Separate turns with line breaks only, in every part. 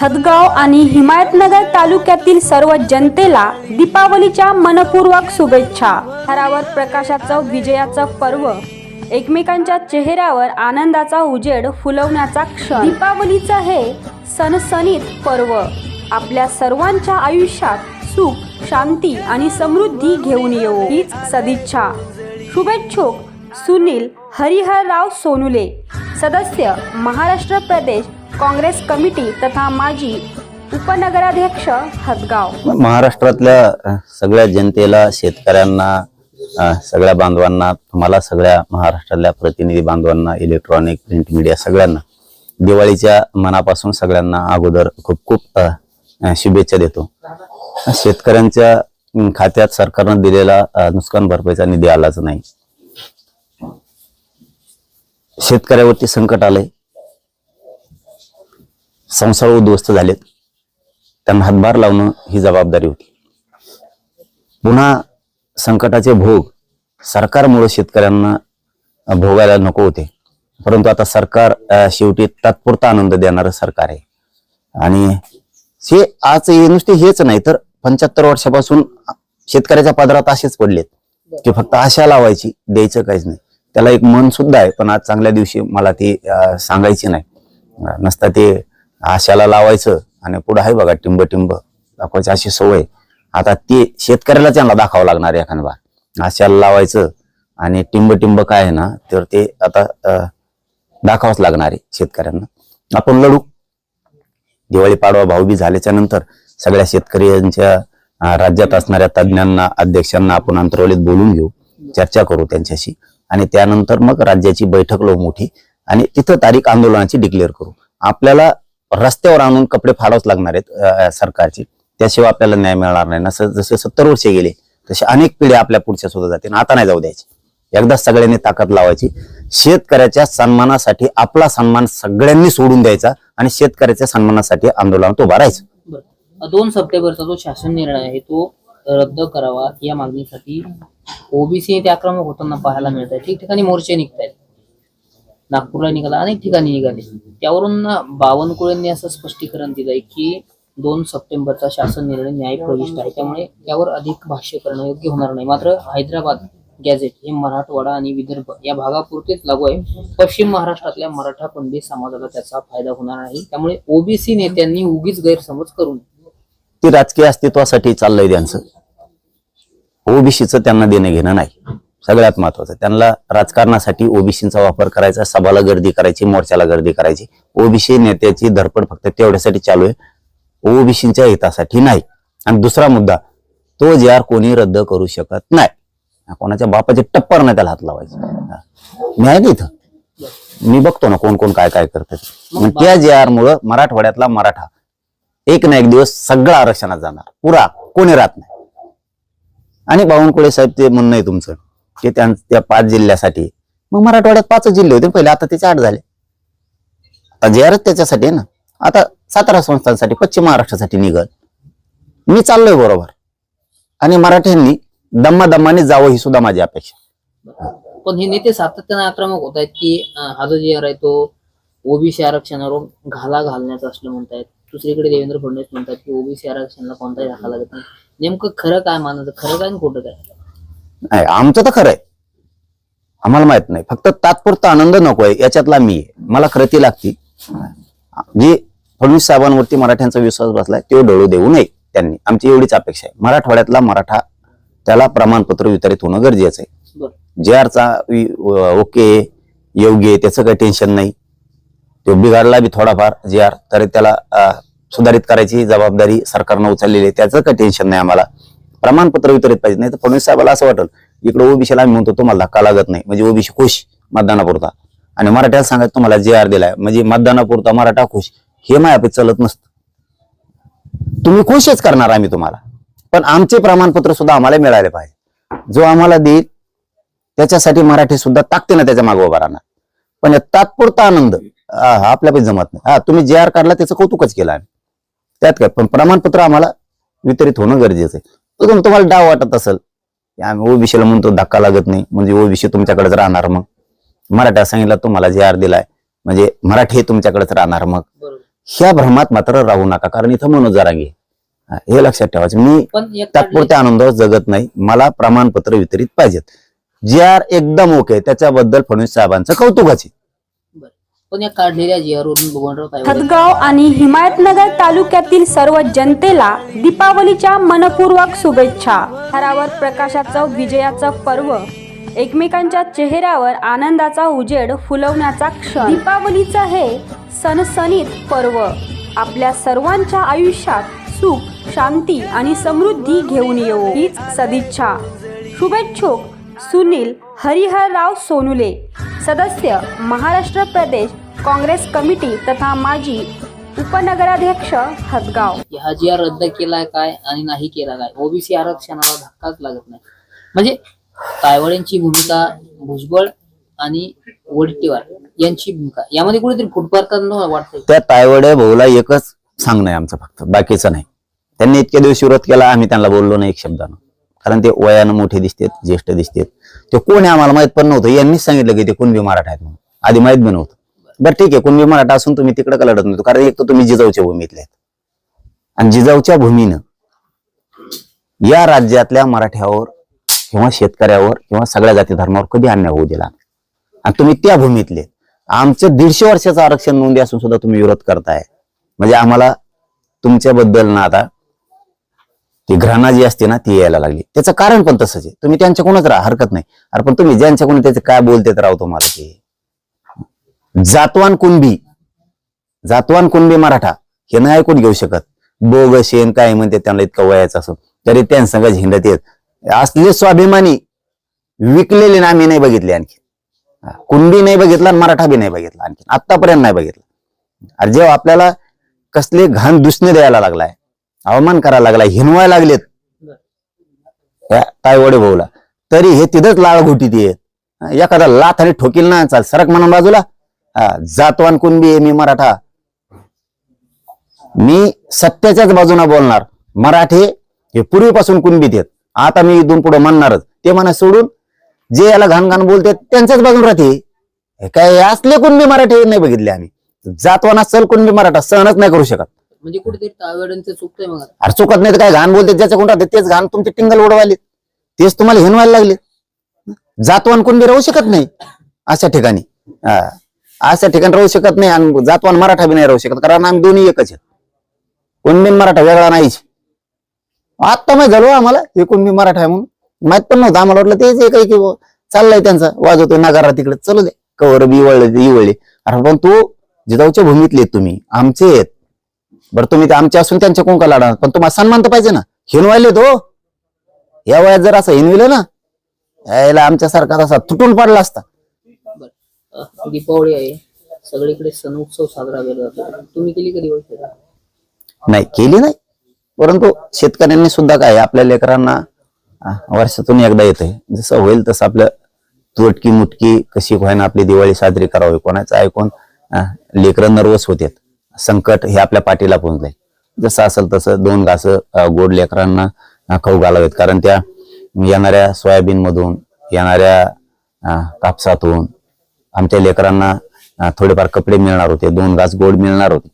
हदगाव आणि हिमायतनगर तालुक्यातील सर्व जनतेला दीपावलीच्या मनपूर्वक शुभेच्छा. हरावर प्रकाशाचं विजयाचं पर्व एकमेकांच्या चेहऱ्यावर आनंदाचा उजेड फुलवण्याचा क्षण. दीपावलीचं हे सणसणीत पर्व. आपल्या सर्वांच्या आयुष्यात सुख शांती आणि समृद्धी घेऊन येऊ हीच सदिच्छा. शुभेच्छुक सुनील हरिहरराव सोनुले सदस्य महाराष्ट्र प्रदेश काँग्रेस कमिटी तथा माजी उपनगराध्यक्ष हदगाव.
महाराष्ट्रातल्या सगळ्या जनतेला शेतकऱ्यांना सगळ्या बांधवांना तुम्हाला सगळ्या महाराष्ट्रातल्या प्रतिनिधी बांधवांना इलेक्ट्रॉनिक प्रिंट मीडिया सगळ्यांना दिवाळीच्या मनापासून सगळ्यांना अगोदर खूप खूप शुभेच्छा देतो. शेतकऱ्यांच्या खात्यात सरकारनं दिलेला नुकसान भरपाईचा निधी आलाच नाही. शेतकऱ्यावरती संकट आलंय. संसार उद्ध्वस्त झालेत. त्यांना हातभार लावणं ही जबाबदारी होती. पुन्हा संकटाचे भोग सरकारमुळे शेतकऱ्यांना भोगायला नको होते. परंतु आता सरकार शेवटी तात्पुरता आनंद देणारं सरकार आहे. आणि हे आज हे नुसते हेच नाही तर पंच्याहत्तर वर्षापासून शेतकऱ्याच्या पदरात असेच पडलेत. की फक्त आशा लावायची द्यायचं काहीच नाही. त्याला एक मन सुद्धा आहे पण आज चांगल्या दिवशी मला ती सांगायची नाही. नसता ते आशाला लावायचं आणि पुढं आहे बघा टिंब टिंब दाखवायची अशी सवय. आता ते शेतकऱ्याला त्यांना दाखवावं लागणार आहे एखादा बार आशाला लावायचं आणि टिंब टिंब काय आहे ना तर ते आता अ, दाखवावंच लागणार आहे शेतकऱ्यांना. आपण लढू. दिवाळी पाडवा भाऊबी झाल्याच्यानंतर सगळ्या शेतकऱ्यांच्या राज्यात असणाऱ्या तज्ज्ञांना अध्यक्षांना आपण अंतरवलीत बोलून घेऊ. चर्चा करू त्यांच्याशी. आणि त्यानंतर मग राज्याची बैठक लो मोठी. आणि तिथं तारीख आंदोलनाची डिक्लेअर करू. आपल्याला रस्त्यावर आणून कपडे फाडावच लागणार आहेत सरकारचे सरकारची. त्याशिवाय आपल्याला न्याय मिळणार नाही. असं जसे सत्तर वर्षे गेले तसे अनेक पिढ्या आपल्या पुढच्या सुद्धा जातील. आता नाही जाऊ द्यायची. एकदा सगळ्यांनी ताकद लावायची. शेतकऱ्याच्या सन्मानासाठी आपला सन्मान सगळ्यांनी सोडून द्यायचा आणि शेतकऱ्याच्या सन्मानासाठी आंदोलन तो राहायचं.
दोन सप्टेंबरचा जो शासन निर्णय आहे तो रद्द करावा या मागणीसाठी ओबीसी ते आक्रमक होताना पाहायला मिळत आहे ठिकठिकाणी मोर्चे निघत आहेत नागपूरला निघाला अनेक ठिकाणी निघाले. त्यावरून बावनकुळेंनी असं स्पष्टीकरण दिलंय की दोन सप्टेंबरचा शासन निर्णय न्यायप्रविष्ट आहे. त्यामुळे त्यावर अधिक भाष्य करणं योग्य होणार नाही. मात्र हैदराबाद गॅझेट हे मराठवाडा आणि विदर्भ या भागापुरतेच लागू आहे. पश्चिम महाराष्ट्रातल्या मराठा पंडित समाजाला त्याचा फायदा होणार नाही. त्यामुळे ओबीसी नेत्यांनी उगीच गैरसमज करून
ते राजकीय अस्तित्वासाठी चाललंय त्यांचं. ओबीसीचं त्यांना देणं घेणं नाही. सगळ्यात महत्वाचं त्यांना राजकारणासाठी ओबीसीचा वापर करायचा सभाला गर्दी करायची मोर्चाला गर्दी करायची. ओबीसी नेत्याची धडपड फक्त तेवढ्यासाठी चालू आहे. ओबीसीच्या हितासाठी नाही. आणि दुसरा मुद्दा तो जे आर कोणी रद्द करू शकत नाही. कोणाच्या बापाचे टप्पर नाही त्याला हात लावायचे. हा. मी आहे ना इथं. मी बघतो ना कोण कोण काय काय करतात त्या जे आर मुळे मराठवाड्यातला मराठा एक ना एक दिवस सगळा आरक्षणात जाणार. पुरा. कोणी राहत नाही. आणि बावनकुळे साहेब ते म्हणणं आहे तुमचं. की त्या पाच जिल्ह्यासाठी. मग मराठवाड्यात पाच जिल्हे होते पहिले आता त्याचे आठ झाले. आता जे त्याच्यासाठी आहे ना आता सातारा संस्थांसाठी पश्चिम महाराष्ट्रासाठी निघत मी चाललोय बरोबर. आणि मराठ्यांनी दम्मा दम्माने जावं ही सुद्धा माझी अपेक्षा.
पण हे नेते सातत्याने आक्रमक होत आहेत की हा जो जे आर आहे तो ओबीसी आरक्षणावर घाला घालण्याचा असलं म्हणतायत. दुसरीकडे देवेंद्र फडणवीस म्हणतात की ओबीसी आरक्षणाला कोणताही धक्का लागत नाही. नेमकं खरं काय मानायचं? खरं काय खोटं काय?
नाही आमचं तर खरं आहे आम्हाला माहीत नाही. फक्त तात्पुरता आनंद नकोय याच्यातला मी आहे. मला खरं लागती. जी फडणवीस साहेबांवरती मराठ्यांचा विश्वास बसलाय तो डोळू देऊ नये त्यांनी. आमची एवढीच अपेक्षा आहे. मराठवाड्यातला मराठा त्याला प्रमाणपत्र वितरित होणं गरजेचं आहे. जे आरचा ओके योग्य आहे त्याचं काही टेन्शन नाही. तो बिघाडला बी थोडाफार जे आर तरी त्याला सुधारित करायची जबाबदारी सरकारनं उचललेली आहे. त्याचं काही टेन्शन नाही आम्हाला. प्रमाणपत्र वितरित पाहिजे नाही तर फडणवीस साहेबाला असं वाटेल इकडे ओबीसीला आम्ही म्हणतो तुम्हाला धक्का लागत नाही. म्हणजे ओबीसी खुश मतदानापुरता. आणि मराठ्याला सांगायचं तुम्हाला जे आर दिलाय म्हणजे मतदानापुरता मराठा खुश हे मायापैकी चालत नसतं. तुम्ही खुशच करणार आम्ही तुम्हाला. पण आमचे प्रमाणपत्र सुद्धा आम्हाला मिळाले पाहिजे. जो आम्हाला देईल त्याच्यासाठी मराठी सुद्धा ताकदीनं त्याच्यामागे उभा राहणार. पण तात्पुरता आनंद आपल्या पण आपल्यापैकी जमत नाही. हा तुम्ही जे आर काढला त्याचं कौतुकच केलं आम्ही. त्यात काय पण प्रमाणपत्र आम्हाला वितरित होणं गरजेचं आहे. तो तुम- तुम्हाला डाव वाटत असेल. की आम्ही ओबीसीला म्हणतो धक्का लागत नाही. म्हणजे ओबीसी तुमच्याकडेच राहणार मग. मराठा सांगितलं तुम्हाला जे आर दिलाय. म्हणजे मराठी तुमच्याकडेच राहणार मग. ह्या भ्रमात मात्र राहू नका. कारण इथं मनोज जरांगे हा, हे लक्षात ठेवायचं मी तात्पुरत्या आनंदावर जगत नाही. मला प्रमाणपत्र वितरित पाहिजेत. जे आर एकदम ओके त्याच्याबद्दल फडणवीस साहेबांचं कौतुकाचे.
पण या काढलेल्या बबनराव तायवाडे
हदगाव आणि हिमायतनगर तालुक्यातील सर्व जनतेला दीपावलीच्या मनपूर्वक शुभेच्छा. थरावर प्रकाशाचं विजयाचं पर्व. एकमेकांच्या चेहऱ्यावर आनंदाचा उजेड फुलवण्याचा क्षण. दीपावलीचं हे सणसणीत पर्व. आपल्या सर्वांच्या आयुष्यात सुख शांती आणि समृद्धी घेऊन येऊ हीच सदिच्छा. शुभेच्छुक सुनील हरिहरराव सोनुले. सदस्य महाराष्ट्र प्रदेश काँग्रेस कमिटी तथा माजी उपनगराध्यक्ष हदगाव.
हा जी आर रद्द केलाय काय आणि नाही केला काय ओबीसी आरक्षणाला धक्काच लागत नाही. म्हणजे तायवाड्यांची भूमिका भुजबळ आणि वडट्टीवार यांची भूमिका यामध्ये कुठेतरी फुटपाथांना वाटतंय.
त्या तायवडे भाऊला एकच सांगणं आहे आमचं फक्त बाकीचं नाही. त्यांनी इतके दिवस विरोध केला आम्ही त्यांना बोललो नाही एक शब्दानं. कारण ते वयानं मोठे दिसतात ज्येष्ठ दिसतात. ते कोण आहे आम्हाला माहीत पण नव्हतं. यांनीच सांगितलं की ते कुणबी मराठा आहेत म्हणून. आधी माहीत बी नव्हतं. बरं ठीक आहे कुणबी मराठा असून तुम्ही तिकडे का लढत नव्हतो. कारण एक तर तुम्ही जिजाऊच्या भूमीतले आहेत. आणि जिजाऊच्या भूमीनं या राज्यातल्या मराठ्यावर किंवा शेतकऱ्यावर किंवा सगळ्या जाती धर्मावर कधी अन्याय होऊ दिला आणि तुम्ही त्या भूमीतले आमचं दीडशे वर्षाचं आरक्षण नोंदी असून सुद्धा तुम्ही विरोध करताय. म्हणजे आम्हाला तुमच्याबद्दल ना आता ती घृणा जी असते ना ती यायला लागली. त्याचं कारण पण तसंच आहे. तुम्ही त्यांच्याकडूनच राहा हरकत नाही. अरे पण तुम्ही ज्यांच्याकडून त्याचे काय बोलतेत राव तुम्हाला ते? जातवान कुणबी जातवान कुणबी मराठा हे नाही ऐकून घेऊ शकत. बोग शेन काय म्हणते त्यांना इतकं वयाचं असं. तरी त्यांसंग झेंडत येत असले स्वाभिमानी विकलेले ना आम्ही नाही बघितले आणखी. हा, कुणबी नाही बघितला आणि मराठा बी नाही बघितला आणखी. आतापर्यंत नाही बघितला. अरे जेव्हा आपल्याला कसले घाण दुसणे द्यायला लागलाय अवमान करायला लागला हिनवाय लागलेत. काय तायवडे भाऊला. तरी हे तिथंच लाळ घोटी ती एखादा लाथ आणि ठोकील ना चाल सरक म्हणून बाजूला. हा, जातवान कुणबी आहे मी मराठा. मी सत्याच्याच बाजूने बोलणार. मराठे हे पूर्वीपासून कुणबीत आहेत. आता मी इथून पुढे म्हणणारच. ते म्हणा सोडून जे याला घाण घाण बोलते त्यांच्याच बाजून राहते. काय असले कुणबी मराठी नाही बघितले आम्ही. जातवाना सल कुणबी मराठा सहनच नाही करू शकत.
म्हणजे कुठेतरी तायवाड्यांचं चुकतंय मग आता.
अरे चुकत नाही तर काय घाण बोलते ज्याच्या कोण राहते तेच घाण तुमचे टिंगल उडवायले. तेच तुम्हाला हिनवायला लागले. जातवान कोणबी राहू शकत नाही. अशा ठिकाणी. हा. अशा ठिकाणी राहू शकत नाही आणि जातवान मराठा बी नाही राहू शकत कारण आम्ही दोन्ही एकच आहेत. कुणबी आणि मराठा वेगळा नाहीच. आत्ता माहीत झालो हो आम्हाला हे कुणबी मराठा आहे म्हणून. माहीत पण नव्हतं आम्हाला वाटलं तेच एक आहे की बुवा, चाललंय त्यांचा वाजवतोय नगारा तिकडे. चलू दे. कवर बी वळले ते अरे पण तू जिजाऊच्या भूमीतले आहेत तुम्ही. आमचे आहेत. बरं तुम्ही ते आमचे असून त्यांच्या कोणका लाडा. पण तुम्हाला सन्मान तर पाहिजे ना. हिनवायले तो. या वयात जर असं हिनविलं ना यायला आमच्यासारखा तसा तुटून पडला असता.
बरं. दीपावली आहे. सगळीकडे सण उत्सव साजरा केला जातो. तुम्ही केली कधी दिवाळी
नाही केली नाही. परंतु शेतकऱ्यांनी सुद्धा काय आपल्या लेकरांना वर्षातून एकदा येते जसं होईल तसं आपलं तुटकी मुटकी कशी होईना आपली दिवाळी साजरी करावी कोणाचं ऐकून लेकरं नर्वस होतात. संकट हे आपल्या पाठीला पोहोचलंय जसं असेल तसं दोन घास गोड लेकरांना खाऊ घालावेत. कारण त्या येणाऱ्या सोयाबीन मधून येणाऱ्या कापसातून आमच्या लेकरांना थोडेफार कपडे मिळणार होते. दोन घास गोड मिळणार होते.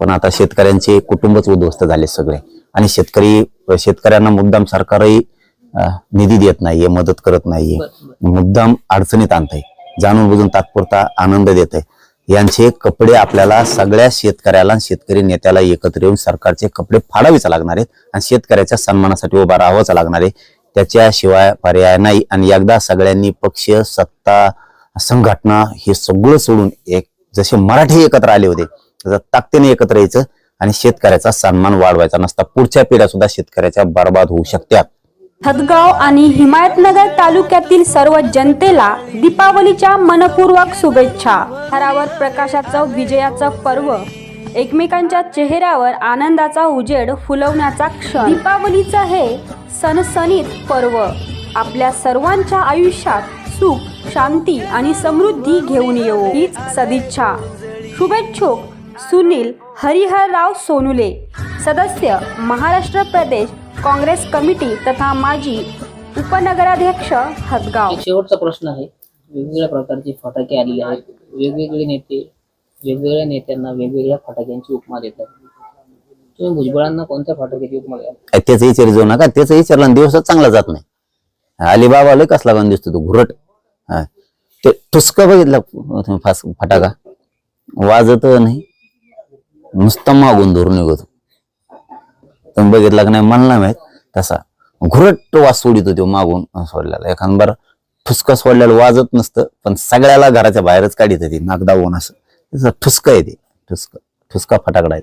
पण आता शेतकऱ्यांचे कुटुंबच उद्ध्वस्त झाले सगळे. आणि शेतकरी शेतकऱ्यांना मुद्दाम सरकारही निधी देत नाहीये मदत करत नाहीये. मुद्दाम अडचणीत आणतंय. जाणून बुजून तात्पुरता आनंद देत आहे यांचे कपडे आपल्याला सगळ्या शेतकऱ्याला शेतकरी नेत्याला एकत्र येऊन सरकारचे कपडे फाडावेच लागणार आहेत आणि शेतकऱ्याच्या सन्मानासाठी उभा राहावंच लागणार आहे. त्याच्याशिवाय पर्याय नाही आणि एकदा सगळ्यांनी पक्ष सत्ता संघटना हे सगळं सोडून एक जसे मराठी एकत्र आले होते तसं ताकदीने एकत्र यायचं आणि शेतकऱ्याचा सन्मान वाढवायचा नसता. पुढच्या पिढ्या सुद्धा शेतकऱ्याच्या बर्बाद होऊ शकतात.
हदगाव आणि हिमायतनगर तालुक्यातील सर्व जनतेला दीपावलीच्या मनपूर्वक शुभेच्छा. थरावर प्रकाशाचं विजयाचं पर्व एकमेकांच्या चेहऱ्यावर आनंदाचा उजेड फुलवण्याचा क्षण. दीपावलीचं हे सणसणीत पर्व. आपल्या सर्वांच्या आयुष्यात सुख शांती आणि समृद्धी घेऊन येऊ हीच सदिच्छा. शुभेच्छुक सुनील हरिहरराव सोनुले. सदस्य महाराष्ट्र प्रदेश काँग्रेस कमिटी तथा माजी उपनगराध्यक्ष हदगाव.
एक शेवटचा प्रश्न आहे. वेगवेगळ्या प्रकारचे फटाके आलेले आहेत. वेगवेगळे नेते वेगवेगळ्या नेत्यांना वेगवेगळ्या फटाक्यांची उपमा देतात. तुम्ही भुजबळांना कोणत्या फटाक्याची उपमा द्याल?
अ, त्याचं विचार जाऊ नका. त्याचं विचारला आणि दिवसात चांगला जात नाही. अलिबाबा लय कसला गण दिसतो तो घुरट. हा. ते ठुसका बघितला तुम्ही फास फटाका. वाजत नाही. नुसतं मागून धरून निघतो. तुम्ही बघितला की नाही मला माहीत. तसा घुरट वास सोडितो तो मागून सोडलेला. एखाद बरं ठुसका सोडलेलं वाजत नसतं पण सगळ्याला घराच्या बाहेरच काढित ती नाक दाबून असं. ठुसकं आहे ते ठुसका ठुसका फटाकडा आहे